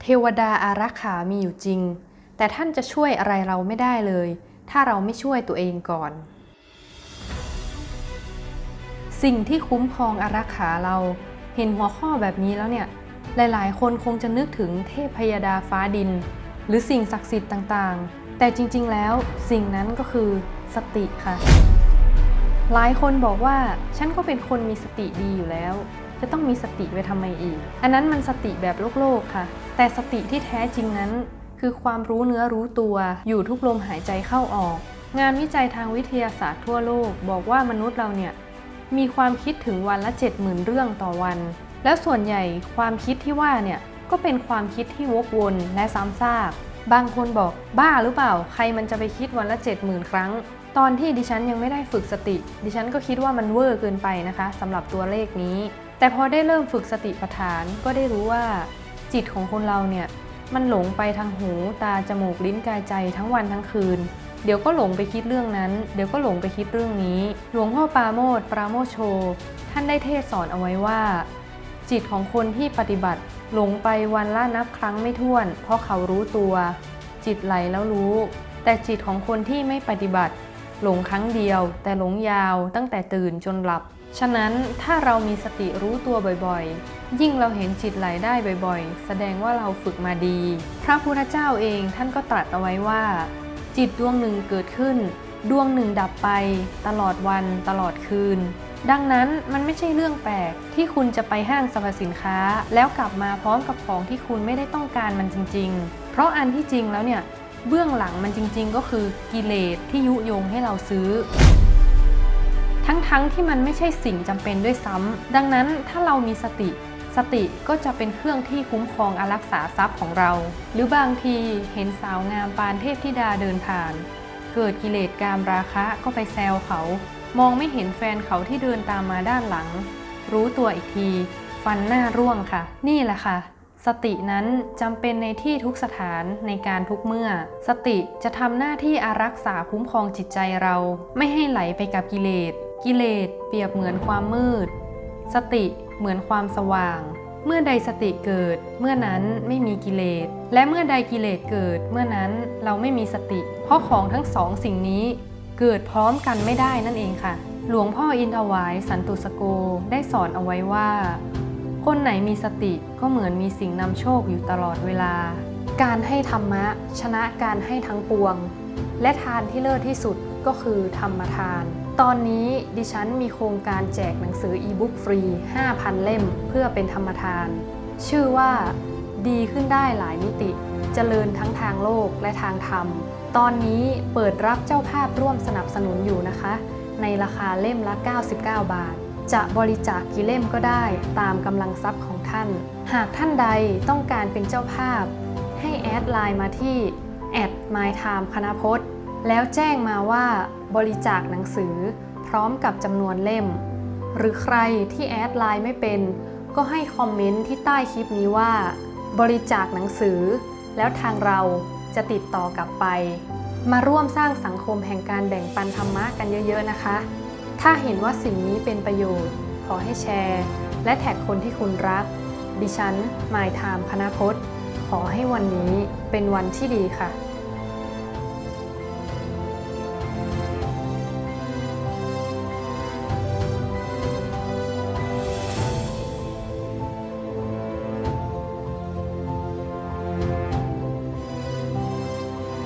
เทวดาอารักขามีอยู่จริง แต่ท่านจะช่วยอะไรเราไม่ได้เลย ถ้าเราไม่ช่วยตัวเองก่อน สิ่งที่คุ้มครองอารักขาเราเห็นหัวข้อแบบนี้แล้วเนี่ย หลายๆ คนคงจะนึกถึงเทพพยดาฟ้าดิน หรือสิ่งศักดิ์สิทธิ์ต่างๆ แต่จริงๆ แล้วสิ่งนั้นก็คือสติค่ะ หลายคนบอกว่าฉันก็เป็นคนมีสติดีอยู่แล้ว จะต้องมีสติไว้ทำไมอีก อันนั้นมันสติแบบโลกโลกๆค่ะ แต่สติที่แท้จริงนั้น คือความรู้เนื้อรู้ตัว อยู่ทุกลมหายใจเข้าออก งานวิจัยทางวิทยาศาสตร์ทั่วโลก บอกว่ามนุษย์เราเนี่ยมีความคิดถึงวันละ 70,000 เรื่องต่อวัน แล้วส่วนใหญ่ความคิดที่ว่าเนี่ยก็เป็นความคิดที่วกวนและซ้ำซากบางคนบอกบ้าหรือเปล่า ใครมันจะไปคิดวันละ 70,000 ครั้ง ตอนที่ดิฉันยังไม่ได้ฝึกสติ ดิฉันก็คิดว่ามันเวอร์เกินไปนะคะสำหรับตัวเลขนี้ แต่พอได้เริ่มฝึกสติปัฏฐานก็ได้รู้ว่า จิตของคนเราเนี่ยมันหลงไปทางหูตาจมูกลิ้นกายใจทั้งวันทั้งคืน เดี๋ยวก็หลงไปคิดเรื่องนั้น เดี๋ยวก็หลงไปคิดเรื่องนี้ หลวงพ่อปราโมทปราโมชโช ท่านได้เทศสอนเอาไว้ว่า จิตของคนที่ปฏิบัติหลงไปวันละนับครั้งไม่ถ้วน เพราะเขารู้ตัว จิตไหลแล้วรู้ แต่จิตของคนที่ไม่ปฏิบัติ หลงครั้งเดียว แต่หลงยาวตั้งแต่ตื่นจนหลับ ฉะนั้นถ้าเรามีสติรู้ตัวบ่อยๆ ยิ่งเราเห็นจิตไหลได้บ่อยๆ แสดงว่าเราฝึกมาดี พระพุทธเจ้าเองท่านก็ตรัสเอาไว้ว่า จิตดวงหนึ่งเกิดขึ้น ดวงหนึ่งดับไป ตลอดวันตลอดคืนดังนั้นมันไม่ใช่เรื่องแปลกที่คุณจะไปห้างสรรพสินค้า แล้วกลับมาพร้อมกับของที่คุณไม่ได้ต้องการมันจริง ๆ เพราะอันที่จริงแล้วเนี่ย เบื้องหลังมันจริง ๆ ก็คือกิเลสที่ยุยงให้เราซื้อ ทั้งๆทที่มันไม่ใช่สิ่งจำเป็นด้วยซ้ำดังนั้นถ้าเรามีสติ สติก็จะเป็นเครื่องที่คุ้มครองอารักษาทรัพย์ของเรา หรือบางทีเห็นสาวงามปานเทพธิดาเดินผ่าน เกิดกิเลสกามราคะก็ไปแซวเขา มองไม่เห็นแฟนเขาที่เดินตามมาด้านหลัง รู้ตัวอีกที ฟันหน้าร่วงค่ะ นี่แหละค่ะ สตินั้นจำเป็นในที่ทุกสถานในการทุกเมื่อ สติจะทำหน้าที่อารักษาคุ้มครองจิตใจเรา ไม่ให้ไหลไปกับกิเลส กิเลสเปรียบเหมือนความมืด สติเหมือนความสว่าง เมื่อใดสติเกิด เมื่อนั้นไม่มีกิเลส และเมื่อใดกิเลสเกิด เมื่อนั้นเราไม่มีสติ เพราะของทั้งสองสิ่งนี้เกิดพร้อมกันไม่ได้นั่นเองค่ะ หลวงพ่ออินทวายสันตุสโกได้สอนเอาไว้ว่า คนไหนมีสติก็เหมือนมีสิ่งนำโชคอยู่ตลอดเวลา การให้ธรรมะ ชนะการให้ทั้งปวง และทานที่เลิศที่สุดก็คือธรรมทาน ตอนนี้ดิฉันมีโครงการแจกหนังสืออีบุ๊กฟรี 5,000 เล่มเพื่อเป็นธรรมทาน ชื่อว่า ดีขึ้นได้หลายมิติเจริญทั้งทางโลกและทางธรรม ตอนนี้เปิดรับเจ้าภาพร่วมสนับสนุนอยู่นะคะ ในราคาเล่มละ 99 บาท จะบริจาคกี่เล่มก็ได้ตามกำลังทรัพย์ของท่าน หากท่านใดต้องการเป็นเจ้าภาพ ให้แอดไลน์มาที่แอด mytime คณพจน์แล้วแจ้งมาว่าบริจาคหนังสือพร้อมกับจำนวนเล่ม หรือใครที่แอดไลน์ไม่เป็น ก็ให้คอมเมนต์ที่ใต้คลิปนี้ว่า บริจาคหนังสือ แล้วทางเราจะติดต่อกลับไป มาร่วมสร้างสังคมแห่งการแบ่งปันธรรมะกันเยอะ ๆ นะคะ ถ้าเห็นว่าสิ่งนี้เป็นประโยชน์ ขอให้แชร์ และแท็กคนที่คุณรัก ดิฉัน มายไทม์คณพจน์ ขอให้วันนี้เป็นวันที่ดีค่ะ